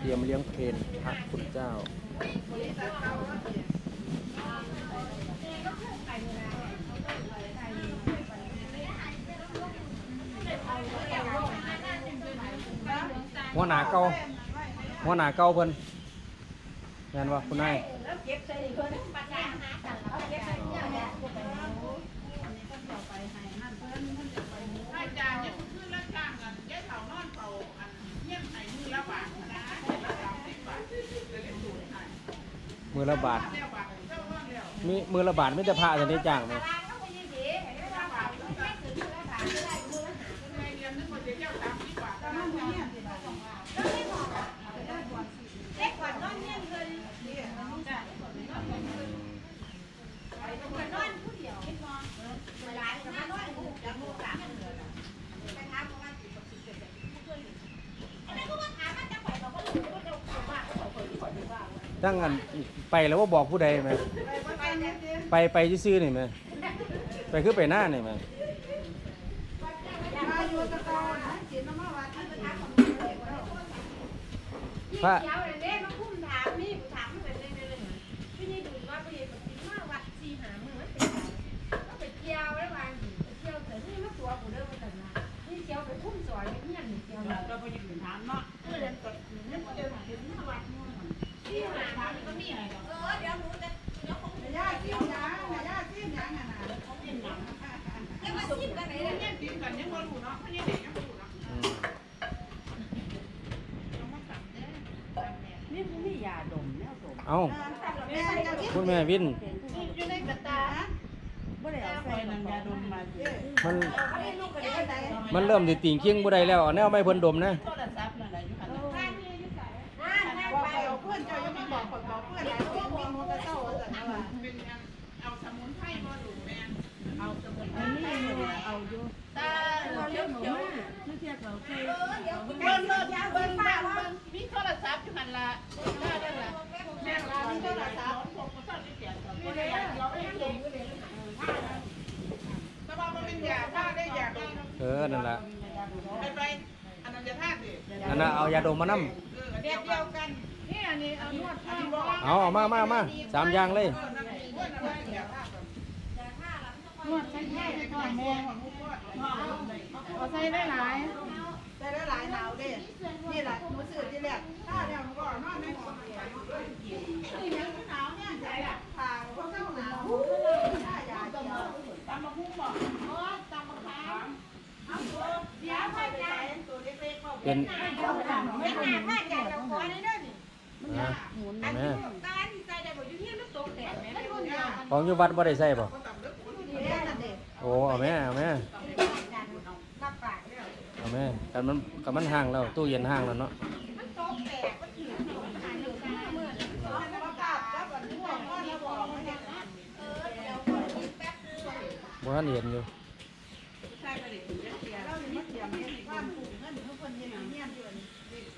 เตรียมเลี้ยงเพลนพระคุณเจ้า หัวหน้าเก่าหัวหน้าเก่าเพิ่นแม่นว่าคุณนาย อาจารย์เนี่ยคือรับจ้างกันยายเฒ่านอนเฝ้าอันเยี่ยมไห้มือละบาทนะละสามสิบบาทจะเล่นสูตรให้ มือละบาทมีมือละบาทไม่แต่พระจะได้จ้างไหม ไม่เรียนนึกว่าจะเจ้าสามสิบบาทก็นั่งเนี่ย ตั้งอันไปแล้วว่าบอกผู้ใดไหมไปไปซื่อหนี่ไหมไปคือไปหน้านี่ไหมพระ วินอยู่ในกระตาบ่ได้เอาใส่น้ำยาดมมาสิมันมันมันเริ่มติติ่งเคียงบ่ได้แล้วเอาแนวไม่เพิ่นดมนะ มเออนั่นล่ะไปไปอันนั้นจะธาตุดินั่นน่ะเอายาดมมานํเออเดียวกันนี่อันนี้เอานวดข้างบอกเอาเอามามามาสามอย่างเลยเออนั่นนวดอะไรยาธาตุนวดใส่แค่ทอดมแม่องของมุกนวดเอาใส่ได้หลายได้ได้หลายหนาวเด้นี่แหละหนูสื่อที่แรกถ้าเดี๋ยวหนูก็นอนในหมอนนี่ยังหนาวเนี่ยใจอะผ่าเพราะเจ้าหนาวถ้ายาเดียวตามมาพุ่งบอกอ๋อตามมาขามเอาตัวเดี๋ยวไปใส่ตัว เล็กๆก็เป็นไม่หาผ้าจากเราขอได้ด้วยนี่นะอันแม่นี้ตาที่ใจได้บอกอยู่ที่มันตกแต่แม่ไม่รู้เนี่ยของอยู่วัดบ่ได้ใส่บ่ก็ต่ำเล็กปุ๋ยนี่แหละเด็กโอ้เอาแม่เอาแม่รับปากเอาแม่กันมันกันมันห่างแล้วตู้เย็นห่างแล้วเนาะมันตกแตกมันถือหาอยู่กันเมื่อประกาศแล้ววันนี้บอกว่าเราบอกไม่เห็นนะเออเดี๋ยวก่อนแป๊บนึงบ่ทันเห็นอยู่ ใช่ไปดิถึงจะเสียเราอยู่มาเสียเงินบ้านผูกเงินทุกคนยังเงี้ยอยู่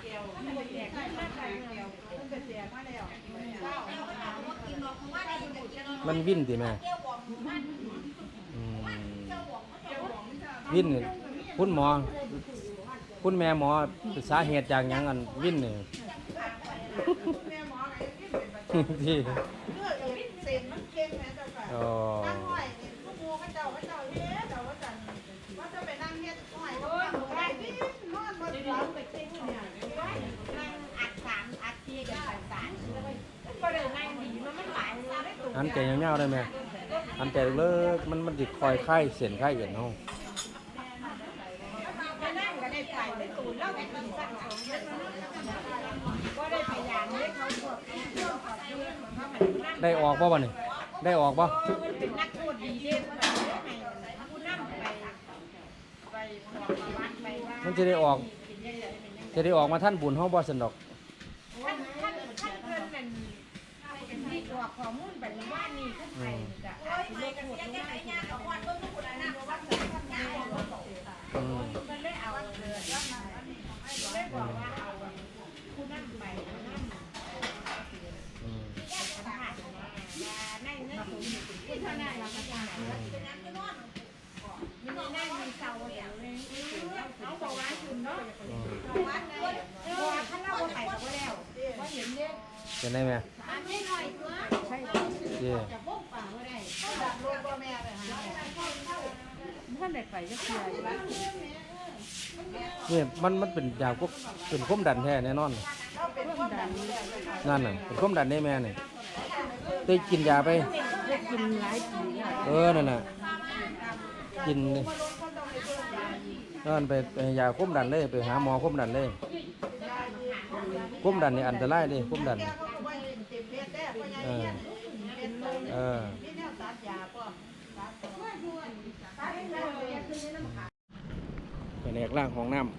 เกี่ยว มันไปแจกไม่มาแจกเกี่ยวมันไปแจกมาแล้วเจ้ากินหรอกเพราะว่าได้อยู่แต่กินมันวิ่นติแม่เที่ยวบอกมันอืมเที่ยวบอกมันเกี่ยวของนี่จ้าวิ่นนี่คุณหมอ คุณแม่หมอสาเหตุจากหยังอันวิ่นนี่แม่หมอไงที่เป็นประจที่ำเลือดเอ็นเซนมันเก่งนะเจ้าค่ะอ๋อ นั่งห้อยนี่พวกงูก็เจ้าก็เจ้าเฮ็ดเจ้าก็จันว่าจะไปนั่งเฮ็ดห้อยก็นั่งได้ดิ้นนอนบ่ได้ไปเก่งเนี่ย นั่งอัดสามอัดทีกันสารก็เลยนั่งดีมันมันหลายซาได้ตัว อันใจยาวๆได้ไหมอันใจเลิกมันมันจิตคอยไข้เสียนไข้เหยนห้องได้ออกป่ะวันนี้ได้ออกป่ะมันจะได้ออก จะได้ออกมาท่านบุญห้องบอสันดอก ท่านท่านท่านเพิ่นเป็นเป็นที่กร อกข้อมูลไปว่านี่ขึ้นไปจะอาจจะลดพูดลงมาที่เขาวัดเบิ่งกคนนะวัดเบิ่งทำงานอืมมันได้เอาเลยแล้วมาได้บอกว่าเอาผู้นำไปผู้นำอืมผ่านในเนื้อสูงที่เท่านั้นเราก็จะเป็นน้ำจะนอนมีนั่งมีเสาเดียวเลยเอาบอกว่าคุณเนาะบอกว่าเลยบอกว่าถ้าเราไปก็แล้วเป็นได้ไหมอันนี้หน่อยตัว เย่จะบ้งป่าบ่ได้ดับรถพ่อแม่ไปหาท่านได้ไปจะเสียอยู่นี่มันมันเป็นยาก็เป็นความดันแท้แน่นอนเราเป็นความดันนั่นน่ะเป็นความดันได้แม่นี่ได้กินยาไป ได้กินหลายปีแล้วเออนั่นน่ะกินนี่นั่นไปไปยาความดันเลยไปหาหมอความดันเลยความดันนี่อันตรายเลยความดันแกก็ว่าเป็นเต็มเพชรแท้พ่อใหญ่เออ เป็นตรงเออแนวตัดยาพ่อตัดต่อไปแหลกล่างของน้ำ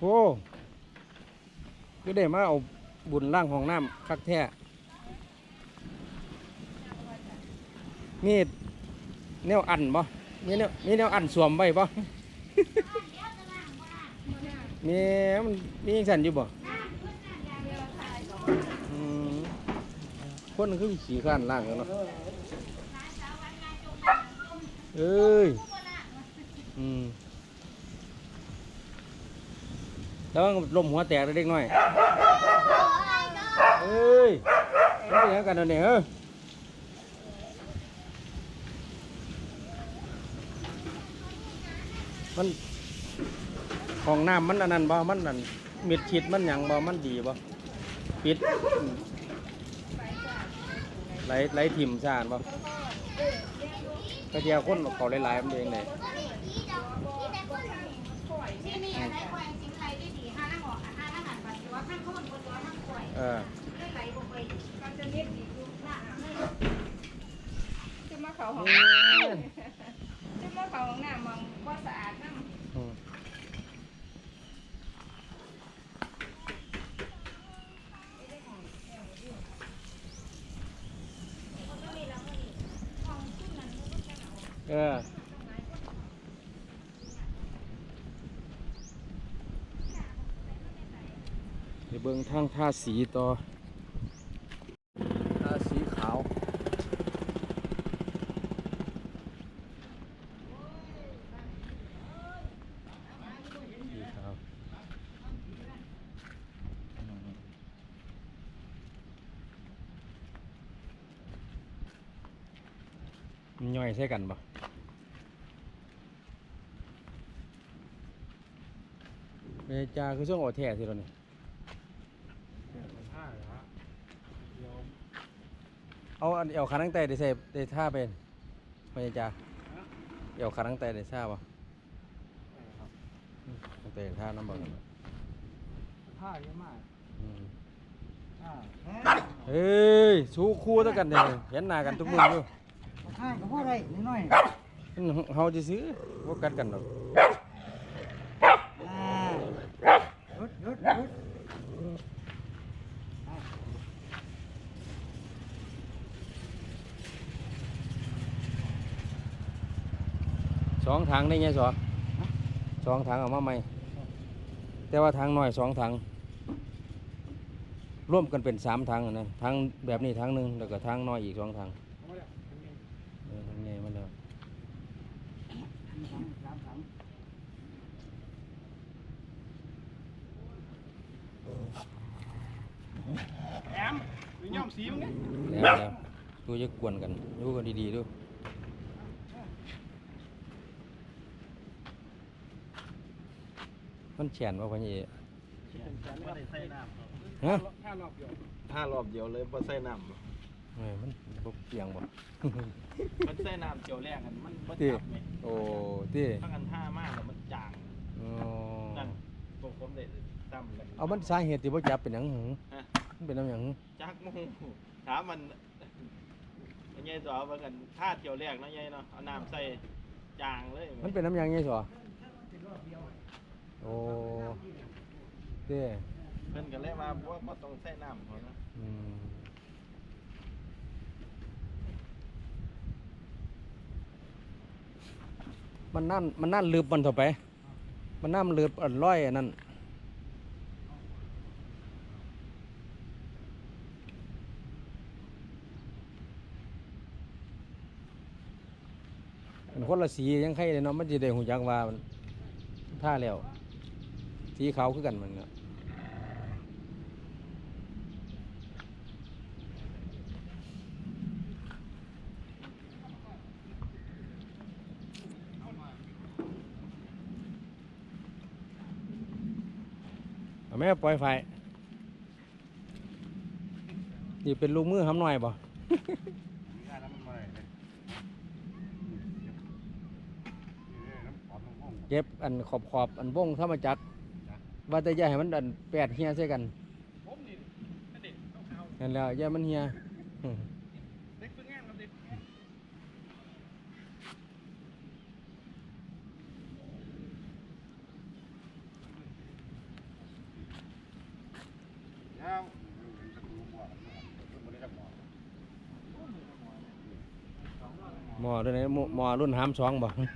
โอ้ก็ได้มาเอาบุญล่างของน้ำคักแท้มี แนวอันบ่มีแนวมีแนวอันสวมไว้บ่มีมันมียังสั่นอยู่บ่อืมคนคือขี่ข้านล่างกันเนาะเอ้ยอืมแล้วมันลมหัวแตกเล็กน้อยเอ้ยมันเป็นหยังกันเดี๋ยวนี้เออ มันของน้ำมันอันนั้นบ่มันอันมิดชิดมันหยังบ่มันดีบ่ปิดไหลไหลถิ่มซ่านบ่กระเทียคนเขาหลายๆมันเองเลยที่นี่อะไรควายจริงไรได้ดีห้านั่งออกห้านั่งหันปัดตัวข้างข้นบนตัวข้างป่วยเออได้ไหลลงไปมันจะเล็กดีดูหน้าจะมาเขาห้องอืมจะมา เขาห้องน้ำมองว่าสะอาดน้อืมเออเดี๋ยวเบิ่งทางท่าสีต่อท่าสีขาว สีขาวมัน ย่อยใช่กันปะเมจาคือช่วงโอแท้สิเราเนี่ยเอาอันเอวขาตั้งแต่ได้ใส่ได้ท่าเป็นเมจาเอวขาตั้งแต่ได้ท่าปะตั้งแต่ท่าน้ำบ่ผ้าเยอะมากอืมผ้าเฮ้ยสู้คู่ตั้งกันเนี่ยเห็นหน้ากันทุกมืออยู่ ผ้าก็พอได้นิดหน่อยเฮาจะซื้อว่ากัดกันหรอกอ่าหยุดหยุดหยุดสองถังได้ไงสอสองถังเอามาใหม่ แต่ว่าถังน้อยสองถังร่วมกันเป็นสามถังนะถังแบบนี้ถังหนึ่งแล้วก็ถังน้อยอีกสองถังเออถังใหญ่มาแล้ว สามถัง แอมมีย่อมสีมั้งเนี่ยแล้วแล้วดูจะกวนกันดูกันดีๆดูมันแฉนว่าพันยี่ไม่ได้ใส่น้ำฮะห้ารอบเดียวห้ารอบเดียวเลยพอใส่น้ำเอ้ยมันบกเปียงบ่ มันใส่น้ำเจียวแรกกันมันมันที่จับไหมโอ้ที่ถ้ากันห้ามากแล้วมันจางอ๋อนั่นพวกผมได้ตำเลยเอามันสาเหตุที่ว่าจับเป็นหยังหึฮะมัน เป็นน้ำหยังหึจักโมงถามมันมันยัยสอว่ากันท่าเจียวแรกเนาะยัยเนาะเอาน้ำใส่จางเลยมันเป็นน้ำหยังไงสอโอ้เต้เพิ่นกันเลยว่าว่าบ่ต้องใส่น้ำเขานะอืมมันนั่นมันนั่นลืบมันต่อไป มันนั่นลืบอันร้อยอันนั้น มัน คนละสียังใครเลยเนาะมันจะได้หูจักว่ามันท่าแล้วสีขาวคือกันมันเนาะเอาแม่ปล่อยไฟนี่เป็นลูกมือทำหน่อยบ่ ได้แล้วมันมาเลยเนี่ยน้ำหอมน้ำหอม เก็บอันขอบขอบอันวงเข้ามาจักรว่าแต่อย่าให้มันอันแปดเฮียใส่กันผมนี่เด็กขาวนั่นแหล้วอย่ามันเฮียๆเด็กฝึกงานครับเด็กแล้วจะดูหมอมันไม่ได้หมอหมอด้วยนะหมอหมอรุ่นหามสองบ่หมอ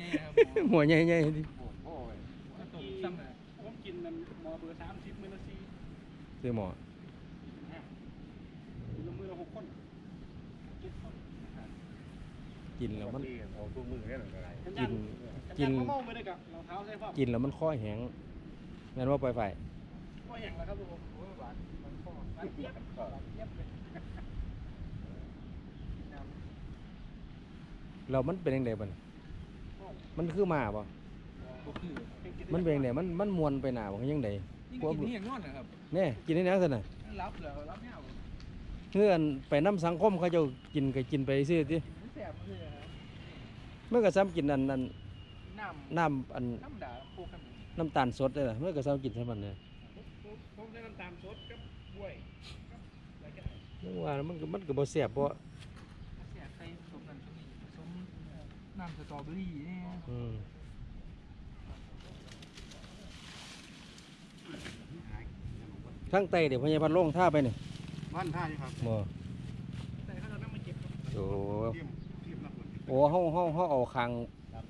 ใหญ่ครับหมอใหญ่ๆดิโอ้โหหมอตุ่มซ้ำเลยผมกินนั่นหมอเบอร์สามสิบมือละสี่ซื้อหมอมือละมือละหกคนเจ็ดคนกินแล้วมันตีโอ้ตัวมือเนี่ยหรืออะไรกินกินเมาไม่ได้กับรองเท้าใส่ผ้ากินแล้วมันคอแห้งแม่นว่าปล่อยไฟก็อย่างละครับผมโอ้ยหวานมันคอหวานเจี๊ยบหวานเจี๊ยบเลยแล้วมันเป็นยังไงบ่น มันคือหมาบ่ก็คือมันเป็นยังไงมันมันมวนไปหน้าบ่ยังไงยิ่งกินนี่อย่างนอนนะครับแน่กินได้แนวซั่นน่ะรับเหรอรับแนวเฮือนไปนํสังคมเขาเจ้ากินก็กินไปซื่อติแสบคือมันก็ซ้ำกินอันอันน้น้ำอันำน้ำด่าพวกกันน้ำตาลสดเด้อล่ะมันก็ซ้ำกินซะมันเนี่ยผมใช้น้ำตาลสดกับบวยกับอะไรก็ได้นึกว่ามันก็มันก็บ่แซ่บบ่แสบใส่ผสมกันชนิดผสม น้ำสตรอเบอรี่เนี่ยอืมทั้งไตเดี๋ยวพญาพันลงท่าไปนี่บ้านท่านี่ครับบ่ใส่ข้าวน้ำมันเก็บครับโอ้เทียมเทียมน้ำมันโอ้เฮาเฮาเฮาเอาคาง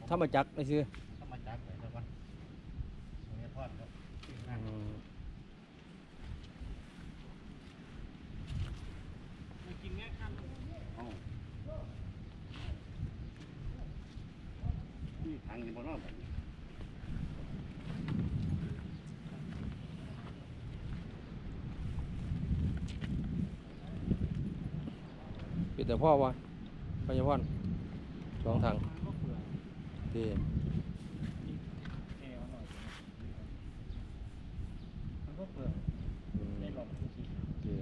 ธรรมจักรไปซื้อ ถ้ามาจับไปแล้วก็เนี่ยทอดครับ อืม มากินแง่ข้าม อ๋อนี่ทางนี้บนนอกแบบนี้ ปิด แต่พ่อวะพญาพรสองทางดี แอวหน่อยมันก็เปลือก อืม ได้หลอดสี ดี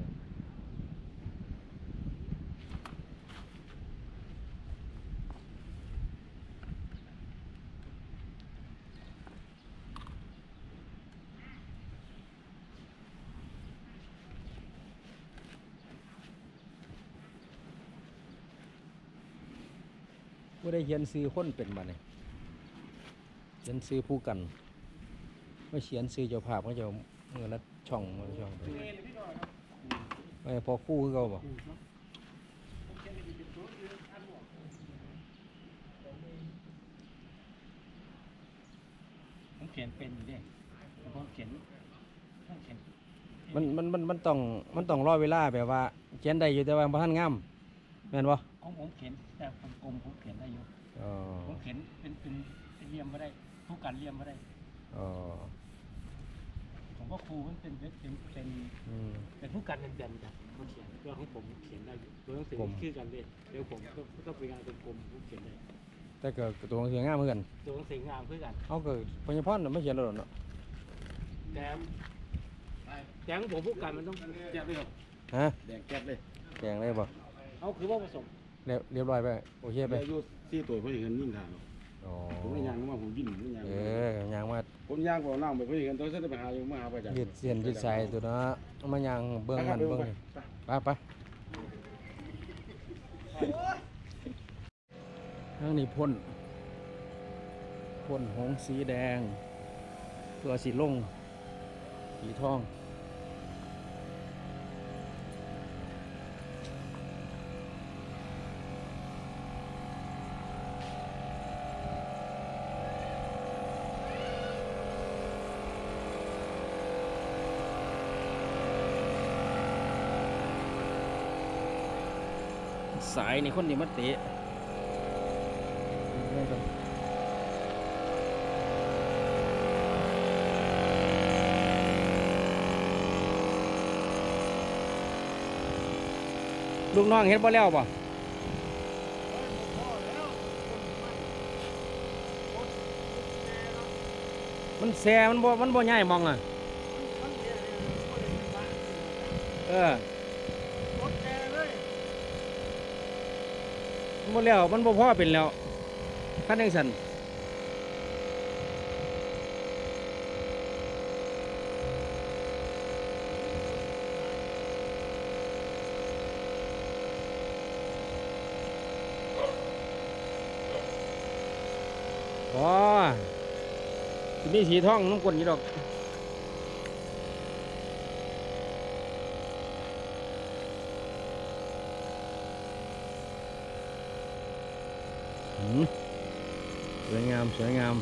บ่ได้เขียนซื้อคนเป็นมาเนี่ยเขียนซื้อผู้กันไม่เขียนซื้อเจ้าภาพเขาจะเอาเมื่อละช่องเมื่อละช่องไปเงินพี่ก่อนครับไม่พอคู่คือเขาบอกผมเขียนเป็นตัวคืออันหัวผมเขียนเป็นอยู่ดิผมเขียนต้องเขียนมันมันมันมันต้องมันต้องรอเวลาแบบว่าเขียนได้อยู่แต่ว่าบ่ทันงามแม่นบ่ ของผมเขียนแต่ผมกลมผมเขียนได้อยู่อ๋อผมเขียนเป็นเป็นเป็นเรียมไม่ได้ทุกการเรียมไม่ได้ อ๋อผมก็ครูมันเป็นเป็นเป็นเป็นอืม เป็นผู้การเป็นแบนๆจ้ะเขาเขียนตัวของผมเขียนได้อยู่ตัวหนังสือกลม ชื่อกันเลยเดี๋ยวผมก็ก็เป็นงานเป็นกลมผมเขียนได้แต่ก็ก็ตัวหนังสืองามเหมือนกันตัวหนังสืองามเพื่อกัน เอาก็พญาพรน่ะไม่เขียนแล้วเนาะแต่แต่ของผมผู้การมันต้องแก๊บเลยครับฮะแดงแก๊บเลยแกงได้บ่เอาคือว่าผสม เรียบเรียบร้อยไปโอเคไป อายุสี่ตัวเพื่อเห็นยิ่งทางอ๋อ ผมไม่ยางมาผมวิ่งไม่ยางเออย่างมาผมย่างผมนั่งไปเพื่อเห็นตัวเส้นไปหาอยู่มาหาประจักษ์ยืดเส้นยืดสายตัวเนาะเอามาย่างเบิ่งมันเบิ่งนี่ไปไปทางนี้พ่นพ่นหงส์สีแดง เพื่อสีลงสีทอง สายในคนนี้มาเตะลูกน้องเฮ็ดบ่แล้วป่ะมันแซมันบ่มันบ่ใหญ่มองอะเออ มันบ่แล้วมันบ่พอเป็นแล้วคันจังซั่นอ๋อมีสีทองน้ำกลนอยู่ดอก หืมสวย งามสวยงาม